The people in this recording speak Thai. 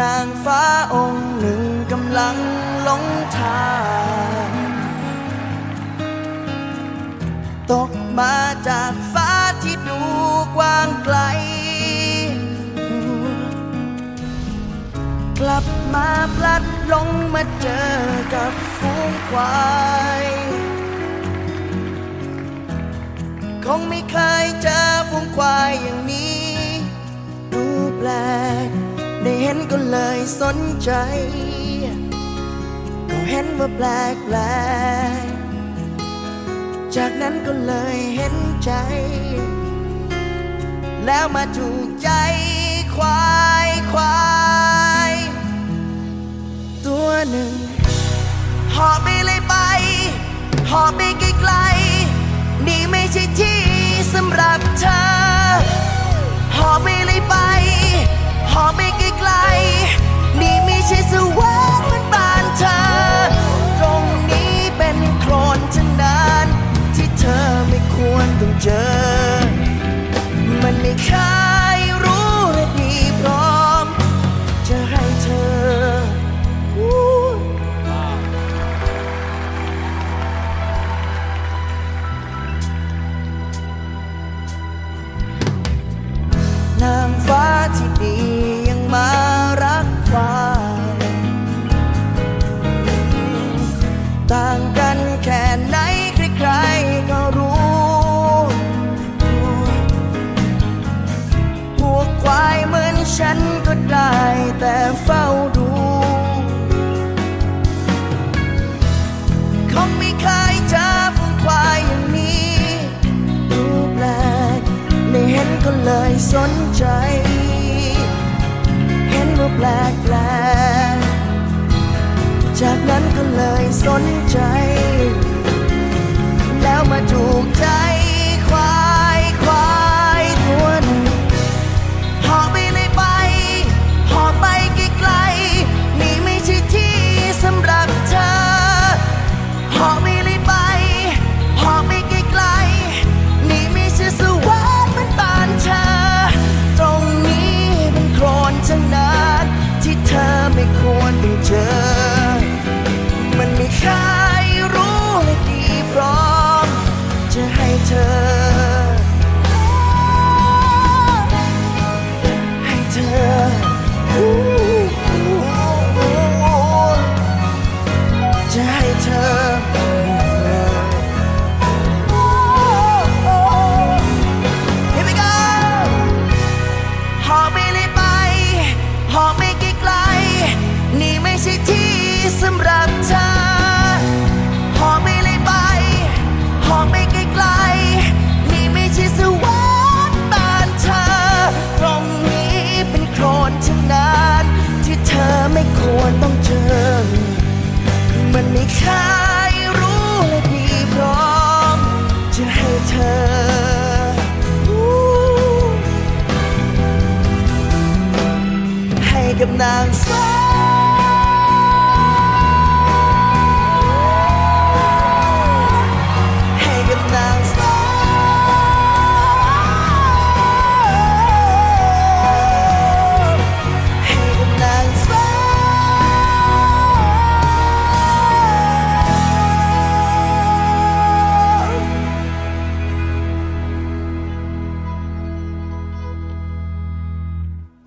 นางฟ้าองค์หนึ่งกำลังหลงทาง ตกมาจากฟ้าที่ดูกว้างไกล กลับมาพลัดหลงมาเจอกับฝูงควายคงไม่เคยเจอฝูงควายอย่างนี้ ดูแปลก ได้เห็นก็เลยสนใจ ก็เห็นว่าแปลกแปลกจากนั้นก็เลยเห็นใจ แล้วมาถูกใจควายควาย ตัวหนึ่งหอบไปเลยไปหอบไปไกลๆนี่ไม่ใช่ที่สำหรับเธอ สนใจ เห็นว่าแปลกแปลกจากนั้นก็เลยสนใจ แล้วมาดู ไม่ค สำหรับเธอหอบไปเลยไปหอบไปไกลๆนี่ไม่ใช่สวรรค์บ้านเธอ ตรงนี้เป็นโคลนทั้งนั้นที่เธอไม่ควรต้องเจอ มันไม่เคยรู้และดีพร้อม จะให้เธอให้กับนางฟ้า